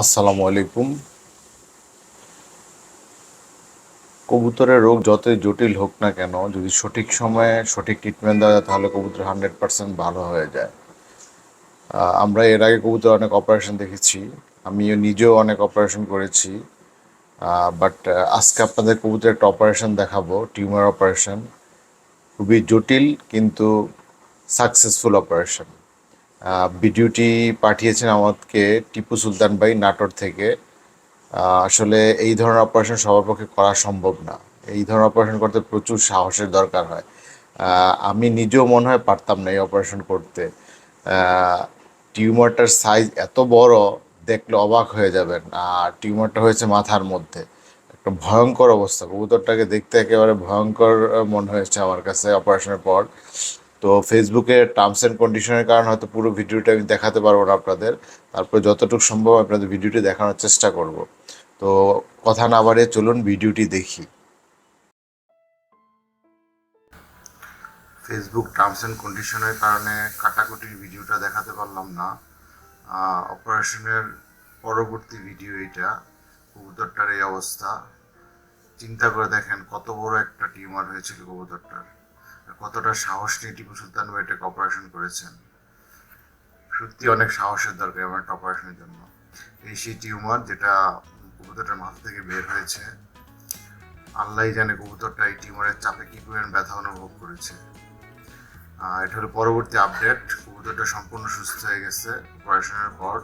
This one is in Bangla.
আসসালামু আলাইকুম। কবুতরের রোগ যতই জটিল হোক না কেন, যদি সঠিক সময়ে সঠিক ট্রিটমেন্ট দেওয়া যায়, তাহলে কবুতর হান্ড্রেড পার্সেন্ট ভালো হয়ে যায়। আমরা এর আগে কবুতর অনেক অপারেশন দেখেছি। আমিও নিজেও অনেক অপারেশন করেছি। বাট আজকে আপনাদের কবুতরের একটা অপারেশন দেখাবো, টিউমার অপারেশন খুবই জটিল, কিন্তু সাকসেসফুল অপারেশন ভিডিওটি পাঠিয়েছেন আমাকে টিপু সুলতান ভাই নাটোর থেকে। আসলে এই ধরনের অপারেশন সবার পক্ষে করা সম্ভব না। এই ধরনের অপারেশন করতে প্রচুর সাহসের দরকার হয়। আমি নিজেও মনে হয় পারতাম না এই অপারেশন করতে। টিউমারটার সাইজ এত বড়, দেখলে অবাক হয়ে যাবেন। আর টিউমারটা হয়েছে মাথার মধ্যে। একটা ভয়ঙ্কর অবস্থা। কবুতরটাকে দেখতে একেবারে ভয়ঙ্কর মনে হয়েছে আমার কাছে অপারেশনের পর। তো ফেসবুকে টার্মস অ্যান্ড কন্ডিশনের কারণে হয়তো পুরো ভিডিওটা আমি দেখাতে পারব না আপনাদের। তারপরে যতটুকু সম্ভব আপনাদের ভিডিওটি দেখানোর চেষ্টা করব। তো কথা না বাড়িয়ে চলুন ভিডিওটি দেখি। ফেসবুক টার্মস অ্যান্ড কন্ডিশনের কারণে কাটাকুটির ভিডিওটা দেখাতে পারলাম না। অপারেশনের পরবর্তী ভিডিও এটা কবুতরটার এই অবস্থা। চিন্তা করে দেখেন কত বড় একটা টিউমার হয়েছিল কবুতরটার। কতটা সাহস নিয়ে টিপু সুলতান ভাই এটাকে অপারেশন করেছেন? সত্যি অনেক সাহসের দরকার এমন একটা অপারেশনের জন্য। এই সেই টিউমার যেটা কবুতরটার মাথা থেকে বের হয়েছে। আল্লাহ জানে কবুতরটা এই টিউমারের চাপে কি পরিমাণ ব্যথা অনুভব করেছে। এটা হলো পরবর্তী আপডেট কবুতরটা সম্পূর্ণ সুস্থ হয়ে গেছে। অপারেশনের পর